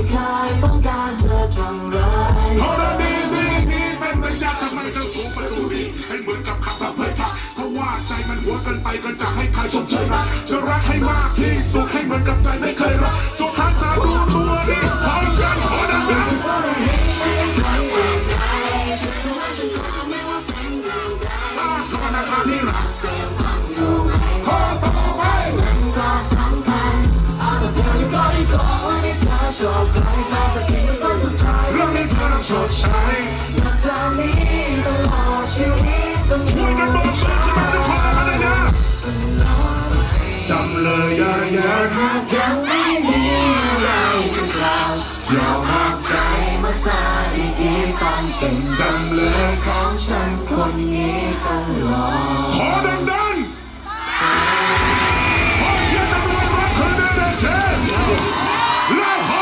ไม่เคยต้องการจอทำร้ายธรดีดีดีเป็นระยะทำไมเธอสูงประตูดีให้เหมือนกับขับแบบเพื่อทักเพราะว่าใจมันหัวเกินไปก็จะให้ใครชมเชยนะจะรักให้มากที่สุดให้เหมือนกับใจไม่เคยรักสุดท้ายสาดูตัวนี้สอนกันขอว่าดันอย่างธนาคารที่รัก ชอบใครชอบแต่สิ่งเป็นคนสุดท้ายเรื่องนี้เธอต้องชดใช้นับจากนี้ตลอดชีวิตต้องอช่ยู่วยกันบอกเชื่อใช่ไหมทุกคนมาเลยนะจำเลยอย่าอย่านะยังไม่มีอะไรจะกล่าวยอมหักใจมาซาดีๆต้องเป็นจำเลยของฉันคนนี้ตลอง